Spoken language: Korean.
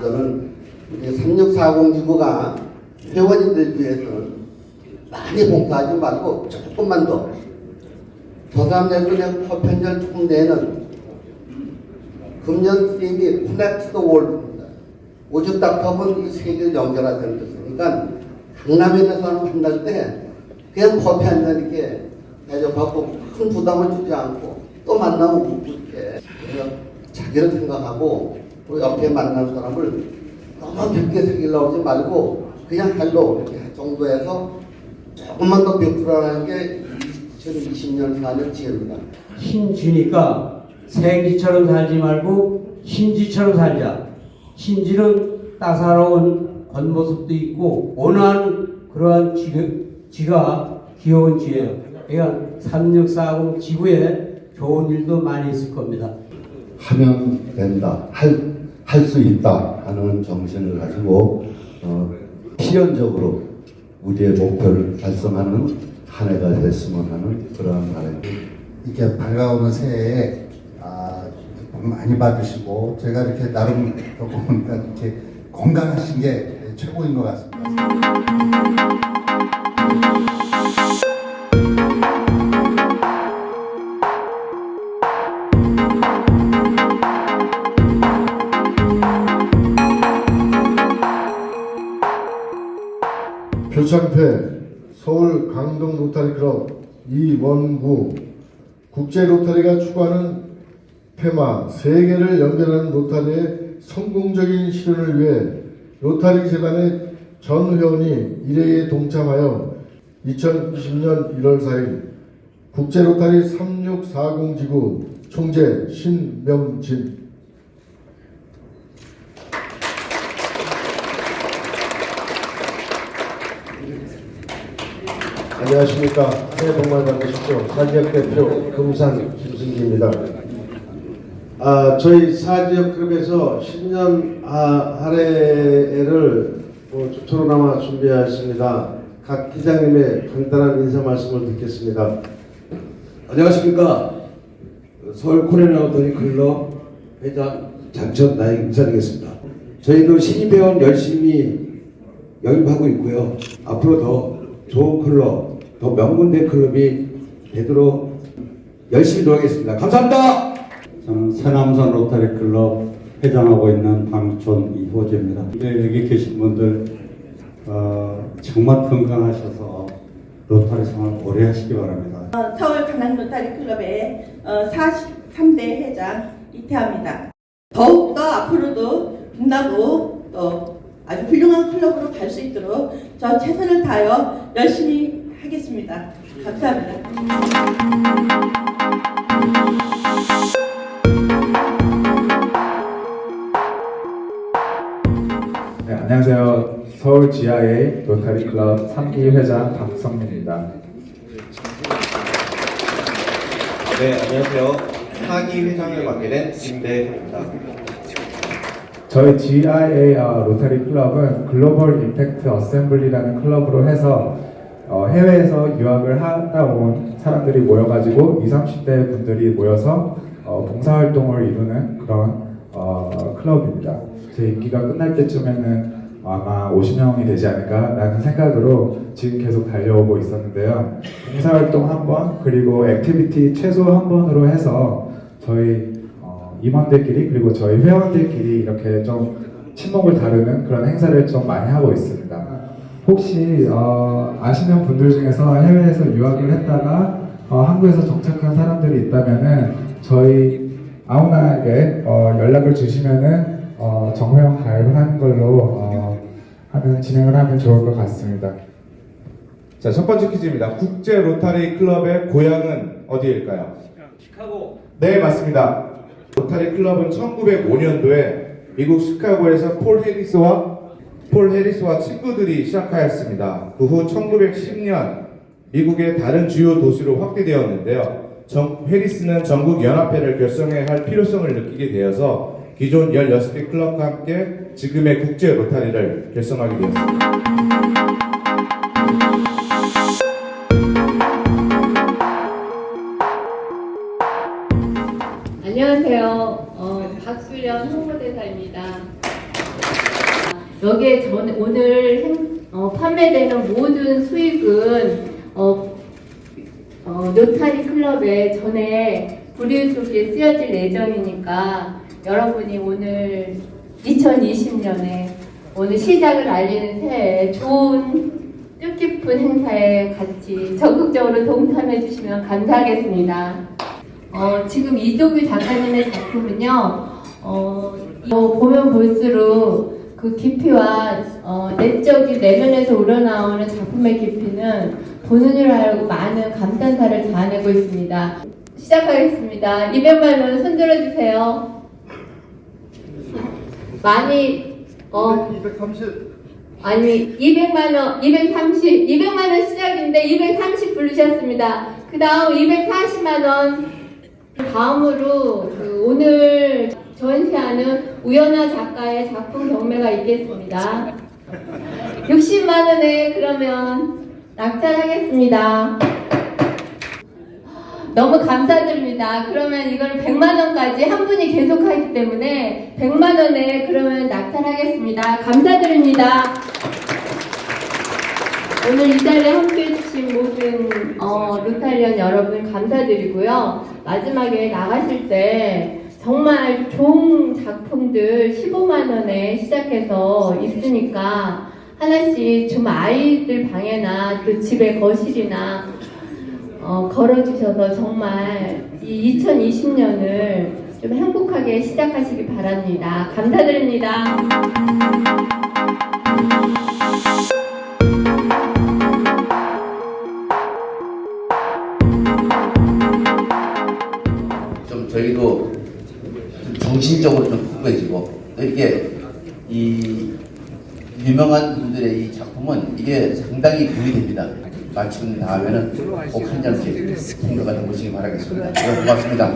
저는 우리 3640 지구가 회원님들 위해서는 많이 봉사하지 말고 조금만 더. 그냥 퍼편절 조금 내는 금년 수입이 콜렉트 더 월드입니다. 오죽 닥터면 이 세계를 연결하자는 뜻이에요. 그러니까 강남에 있는 사람 만날 때 그냥 커피 한 잔 이렇게 대접하고 큰 부담을 주지 않고 또 만나면 웃고 이렇게 자기를 생각하고 또 옆에 만난 사람을 너무 깊게 새기려고 하지 말고 그냥 할로 이렇게 할 정도에서 조금만 더 베풀어라는 게 2020년 4년 지혜입니다. 신쥐니까 생쥐처럼 살지 말고 신쥐처럼 살자. 신쥐는 따사로운 겉모습도 있고 온화한 그러한 쥐, 쥐가 귀여운 쥐예요. 그러니까 3640 지구에 좋은 일도 많이 있을 겁니다. 하면 된다, 할, 할 수 있다 하는 정신을 가지고 어, 실현적으로 우리의 목표를 달성하는 한 해가 됐으면 하는 그러한 바람입니다. 이렇게 밝아오는 새해에 아, 복 많이 받으시고 제가 이렇게 나름 보니까 이렇게 건강하신 게 최고인 것 같습니다. 표창패 서울 강동 로타리 클럽 이원구. 국제 로타리가 추구하는 테마 세계를 연결하는 로타리의 성공적인 실현을 위해 로타리 재단의 전 회원이 일회에 동참하여 2020년 1월 4일 국제 로타리 3640 지구 총재 신명진 안녕하십니까. 새해 복 많이 받으십시오. 사지역 대표 금산 김승기입니다. 아, 저희 사지역 클럽에서 신년 아, 할애를 뭐 조초로나마 준비하였습니다. 각 기장님의 간단한 인사 말씀을 듣겠습니다. 안녕하십니까. 서울 코레나우더니 클럽 회장 장천 나이 인사드리겠습니다. 저희도 신입 회원 열심히 영입하고 있고요. 앞으로 더 좋은 클럽, 더 명문된 클럽이 되도록 열심히 노력하겠습니다. 감사합니다. 저는 새남산 로타리 클럽 회장하고 있는 방촌 이호재입니다. 네, 여기 계신 분들 어, 정말 건강하셔서 로타리 생활 오래 하시기 바랍니다. 어, 서울 강남 로타리 클럽의 어, 43대 회장 이태합니다. 더욱더 앞으로도 빛나고 또 아주 훌륭한 클럽으로 갈 수 있도록 저 최선을 다하여 열심히 하겠습니다. 감사합니다. 네, 안녕하세요. 서울 GIA 로타리 클럽 3기 회장 박성민입니다. 네, 안녕하세요. 사기 회장을 맡게 된 김대입니다. 저희 GIA 어, 로타리 클럽은 글로벌 임팩트 어셈블리라는 클럽으로 해서 어, 해외에서 유학을 하다 온 사람들이 모여가지고 20, 30대 분들이 모여서 어, 봉사활동을 이루는 그런 어, 클럽입니다. 제 임기가 끝날 때쯤에는 아마 50명이 되지 않을까라는 생각으로 지금 계속 달려오고 있었는데요. 봉사활동 한 번, 그리고 액티비티 최소 한 번으로 해서 저희 어, 임원들끼리 그리고 저희 회원들끼리 이렇게 좀 친목을 다루는 그런 행사를 좀 많이 하고 있습니다. 혹시 어, 아시는 분들 중에서 해외에서 유학을 했다가 어, 한국에서 정착한 사람들이 있다면은 저희 아우나에게 어, 연락을 주시면은 어, 정회원 가입을 하는 걸로 어, 하면 진행을 하면 좋을 것 같습니다. 자, 첫 번째 퀴즈입니다. 국제 로타리 클럽의 고향은 어디일까요? 시카고 네, 맞습니다. 로타리 클럽은 1905년도에 미국 시카고에서 폴 해리스와 폴 해리스와 친구들이 시작하였습니다. 그 후 1910년 미국의 다른 주요 도시로 확대되었는데요. 정, 해리스는 전국 연합회를 결성해야 할 필요성을 느끼게 되어서 기존 16개 클럽과 함께 지금의 국제 로타리를 결성하게 되었습니다. 안녕하세요. 어, 박수련 홍보대사입니다. 여기에 전 오늘 행- 어, 판매되는 모든 수익은 어, 어, 노타리 클럽에 전에 불이웃 쪽에 쓰여질 예정이니까 여러분이 오늘 2020년에 오늘 시작을 알리는 새해 좋은 뜻깊은 행사에 같이 적극적으로 동참해 주시면 감사하겠습니다. 어, 지금 이도규 작가님의 작품은요, 어, 이거 보면 볼수록 그 깊이와 어, 내적인 내면에서 우러나오는 작품의 깊이는 보는 줄 알고 많은 감탄사를 자아내고 있습니다. 시작하겠습니다. 200만 원 손들어 주세요. 많이 어 230. 아니 200만 원, 230, 200만 원 시작인데 230 부르셨습니다. 그 다음 240만 원. 다음으로 그 오늘 전시하는 우연아 작가의 작품 경매가 있겠습니다. 60만 원에 그러면 낙찰하겠습니다. 너무 감사드립니다. 그러면 이걸 100만 원까지 한 분이 계속 하기 때문에 100만 원에 그러면 낙찰하겠습니다. 감사드립니다. 오늘 이 자리에 함께 모든 어, 루타리언 여러분 감사드리고요. 마지막에 나가실 때 정말 좋은 작품들 15만 원에 시작해서 있으니까 하나씩 좀 아이들 방에나 또 집에 거실이나 어, 걸어주셔서 정말 이 2020년을 좀 행복하게 시작하시기 바랍니다. 감사드립니다. 저희도 좀 정신적으로 좀 풍부해지고 또 이게 이 유명한 분들의 이 작품은 이게 상당히 도움이 됩니다. 마침 다음에는 꼭한 장씩 통과가 되보시기 바라겠습니다. 네, 고맙습니다.